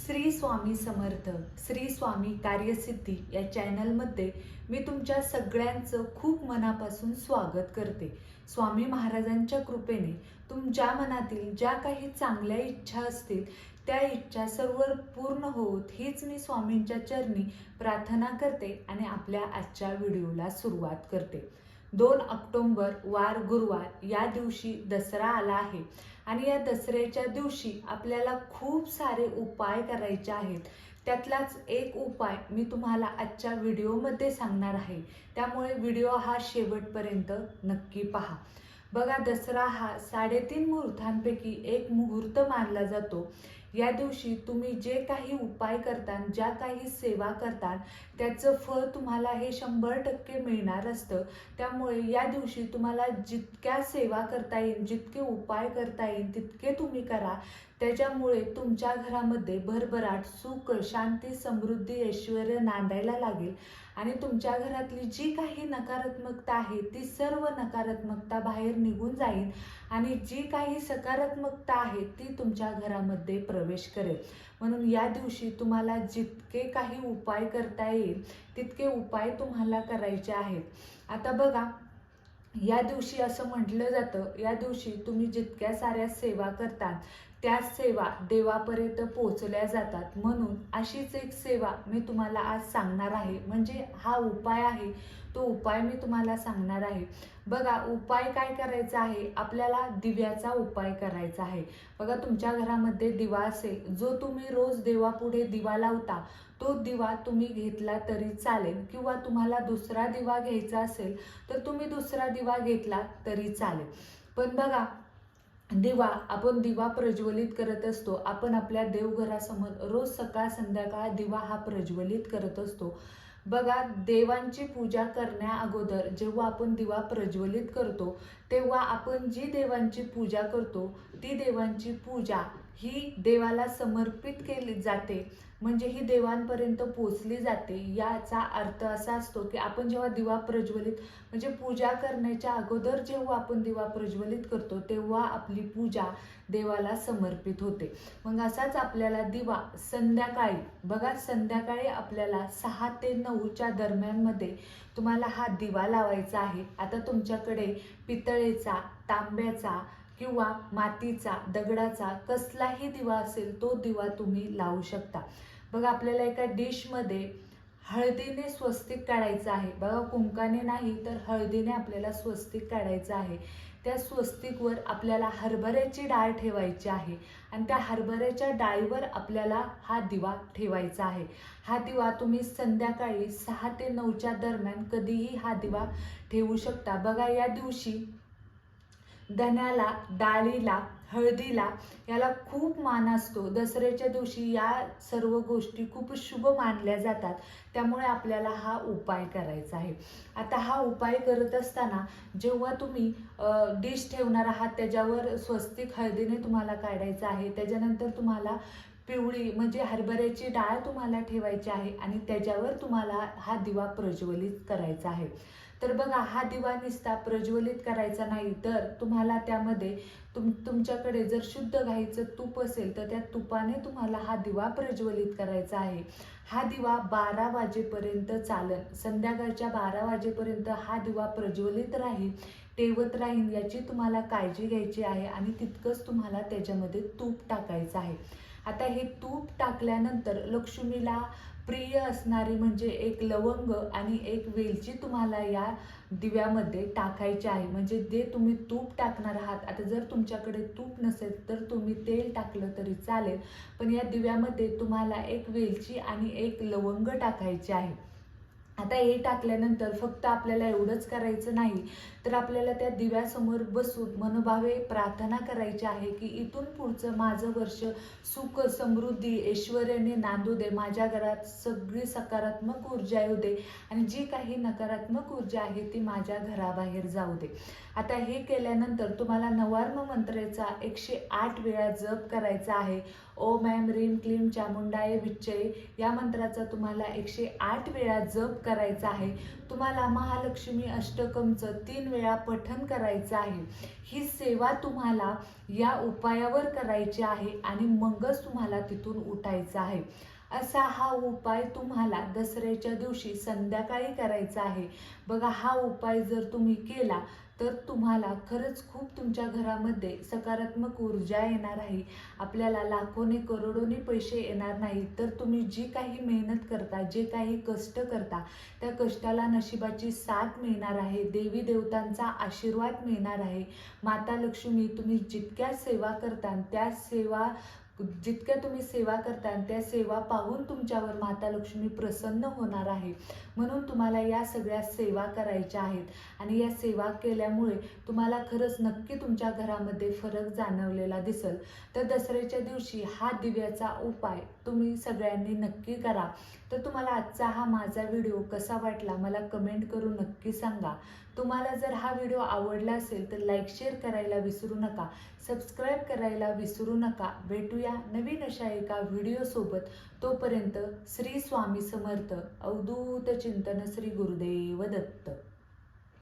श्री स्वामी समर्थ श्री स्वामी कार्यसिद्धी या चॅनलमध्ये मी तुमच्या सगळ्यांचं खूप मनापासून स्वागत करते. स्वामी महाराजांच्या कृपेने तुमच्या मनातील ज्या काही चांगल्या इच्छा असतील त्या इच्छा सर्व पूर्ण होत हीच मी स्वामींच्या चरणी प्रार्थना करते आणि आपल्या आजच्या व्हिडिओला सुरुवात करते. दोन ऑक्टोंबर वार गुरुवार या दिवशी दसरा आला आहे. आणि या दसऱ्याच्या दिवशी आपल्याला खूप सारे उपाय करायचे आहेत. त्यातलाच एक उपाय मी तुम्हाला आजच्या व्हिडिओमध्ये सांगणार आहे. त्यामुळे व्हिडिओ हा शेवटपर्यंत नक्की पहा. बघा दसरा हा साडेतीन मुहूर्तांपैकी एक मुहूर्त मानला जातो. या दिवशी तुम्ही जे काही उपाय करता ज्या काही सेवा करता त्याचं फळ तुम्हाला हे शंभर टक्के मिळणार असतं. त्यामुळे या दिवशी तुम्हाला जितक्या सेवा करता येईल जितके उपाय करता येईल तितके तुम्ही करा. त्याच्यामुळे तुमच्या घरामध्ये भरभराट सुख शांती समृद्धी ऐश्वर नांदायला लागेल. आणि तुमच्या घरातली जी काही नकारात्मकता आहे ती सर्व नकारात्मकता बाहेर निघून जाईल. आणि जी काही सकारात्मकता आहे ती तुमच्या घरामध्ये प्रवेश करेल. म्हणून या दिवशी तुम्हाला जितके काही उपाय करता येईल तितके उपाय तुम्हाला करायचे आहेत. आता बघा या दिवशी असं म्हटलं जातं या दिवशी तुम्ही जितक्या साऱ्या सेवा करतात त्या सेवा देवापर्यंत पोचल्या जातात. म्हणून अशीच एक सेवा मी तुम्हाला आज सांगणार आहे. म्हणजे हा उपाय आहे. तो उपाय मी तुम्हाला सांगणार आहे. बघा उपाय काय करायचा आहे? आपल्याला दिव्याचा उपाय करायचा आहे. बघा तुमच्या घरामध्ये दिवा असेल जो तुम्ही रोज देवापुढे दिवा लावता तो दिवा तुम्ही घेतला तरी चालेल. किंवा तुम्हाला दुसरा दिवा घ्यायचा असेल तर तुम्ही दुसरा दिवा घेतला तरी चालेल. पण बघा दिवा आपण दिवा प्रज्वलित करत असतो. आपण आपल्या देवघरासमोर रोज सकाळ संध्याकाळ दिवा हा प्रज्वलित करत असतो. बघा देवांची पूजा करण्या अगोदर जेव्हा आपण दिवा प्रज्वलित करतो तेव्हा आपण जी देवांची पूजा करतो ती देवांची पूजा ही देवाला समर्पित केली जाते. म्हणजे ही देवांपर्यंत पोचली जाते याचा अर्थ असा असतो की आपण जेव्हा दिवा प्रज्वलित म्हणजे पूजा करण्याच्या अगोदर जेव्हा आपण दिवा प्रज्वलित करतो तेव्हा आपली पूजा देवाला समर्पित होते. मग असाच आपल्याला दिवा संध्याकाळी बघा संध्याकाळी आपल्याला सहा ते नऊच्या दरम्यानमध्ये तुम्हाला हा दिवा लावायचा आहे. आता तुमच्याकडे पितळेचा तांब्याचा किंवा मातीचा दगडाचा कसलाही दिवा असेल तो दिवा तुम्ही लावू शकता. बघा आपल्याला एका डिशमध्ये हळदीने स्वस्तिक काढायचं आहे. बघा कुंकाने नाही तर हळदीने आपल्याला स्वस्तिक काढायचं आहे. त्या स्वस्तिकवर आपल्याला हरभऱ्याची डाळ ठेवायची आहे आणि त्या हरभऱ्याच्या डाळीवर आपल्याला हा दिवा ठेवायचा आहे. हा दिवा तुम्ही संध्याकाळी सहा ते नऊच्या दरम्यान कधीही हा दिवा ठेवू शकता. बघा या दिवशी धन्याला डाळीला हळदीला याला खूप मान असतो. दसऱ्याच्या दिवशी या सर्व गोष्टी खूप शुभ मानल्या जातात. त्यामुळे आपल्याला हा उपाय करायचा आहे. आता हा उपाय करत असताना जेव्हा तुम्ही डिश ठेवणार आहात त्याच्यावर स्वस्तिक हळदीने तुम्हाला काढायचं आहे. त्याच्यानंतर तुम्हाला पिवळी म्हणजे हरभऱ्याची डाळ तुम्हाला ठेवायची आहे आणि त्याच्यावर तुम्हाला हा दिवा प्रज्वलित करायचा आहे. तर बघा हा दिवा निस्ता प्रज्वलित करायचा नाही तर तुम्हाला त्यामध्ये तुम तुमच्याकडे जर शुद्ध गाईचं तूप असेल तर त्या तुपाने तुम्हाला हा दिवा प्रज्वलित करायचा आहे. हा दिवा बारा वाजेपर्यंत चालन. संध्याकाळच्या बारा वाजेपर्यंत हा दिवा प्रज्वलित राहील तेवत राहील याची तुम्हाला काळजी घ्यायची आहे आणि तितकंच तुम्हाला त्याच्यामध्ये तूप टाकायचं आहे. आता हे तूप टाकल्यानंतर लक्ष्मीला प्रिय असणारी म्हणजे एक लवंग आणि एक वेलची तुम्हाला या दिव्यामध्ये टाकायची आहे. म्हणजे जे तुम्ही तूप टाकणार आहात आता जर तुमच्याकडे तूप नसेल तर तुम्ही तेल टाकलं तरी चालेल. पण या दिव्यामध्ये तुम्हाला एक वेलची आणि एक लवंग टाकायची आहे. आता हे टाकल्यानंतर फक्त आपल्याला एवढंच करायचं नाही तर आपल्याला त्या दिव्यासमोर बसून मनोभावे प्रार्थना करायची आहे की इथून पुढचं माझं वर्ष सुख समृद्धी ऐश्वर्याने नांदू दे. माझ्या घरात सगळी सकारात्मक ऊर्जा येऊ दे आणि जी काही नकारात्मक ऊर्जा आहे ती माझ्या घराबाहेर जाऊ दे. आता हे केल्यानंतर तुम्हाला नवार्म मंत्राचा एकशे आठ वेळा जप करायचा आहे. ओम ऐम रीम क्लीम चामुंडाय विच्चय. या मंत्राचा तुम्हाला एकशे आठ वेळा जप करायचा आहे. तुम्हाला महालक्ष्मी अष्टकमचं तीन वेळा पठन करायचं आहे. ही सेवा तुम्हाला या उपायावर करायची आहे आणि मगच तुम्हाला तिथून उठायचं आहे. असा हा उपाय तुम्हाला दसऱ्याच्या दिवशी संध्याकाळी करायचा आहे. बघा हा उपाय जर तुम्ही केला तर तुम्हाला खरंच खूप तुमच्या घरामध्ये सकारात्मक ऊर्जा येणार आहे. आपल्याला लाखोने करोडोने पैसे येणार नाही तर तुम्ही जी काही मेहनत करता जे काही कष्ट करता त्या कष्टाला नशिबाची साथ मिळणार आहे. देवी देवतांचा आशीर्वाद मिळणार आहे. माता लक्ष्मी तुम्ही जितक्या सेवा करता त्या सेवा जितक्या तुम्ही सेवा करता त्या सेवा पाहून तुमच्यावर माता लक्ष्मी प्रसन्न होणार आहे. म्हणून तुम्हाला या सगळ्या सेवा करायच्या आहेत. आणि या सेवा केल्यामुळे तुम्हाला खरंच नक्की तुमच्या घरामध्ये फरक जाणवलेला दिसल. तर दसऱ्याच्या दिवशी हा दिव्याचा उपाय तुम्ही सगळ्यांनी नक्की करा. तर तुम्हाला आजचा हा माझा व्हिडिओ कसा वाटला मला कमेंट करून नक्की सांगा. तुम्हाला जर हा व्हिडिओ आवडला असेल तर लाईक शेअर करायला विसरू नका. सबस्क्राईब करायला विसरू नका. भेटूया नवीन अशा एका व्हिडिओसोबत तोपर्यंत श्री स्वामी समर्थ. अवधूत चिंतन श्री गुरुदेव दत्त.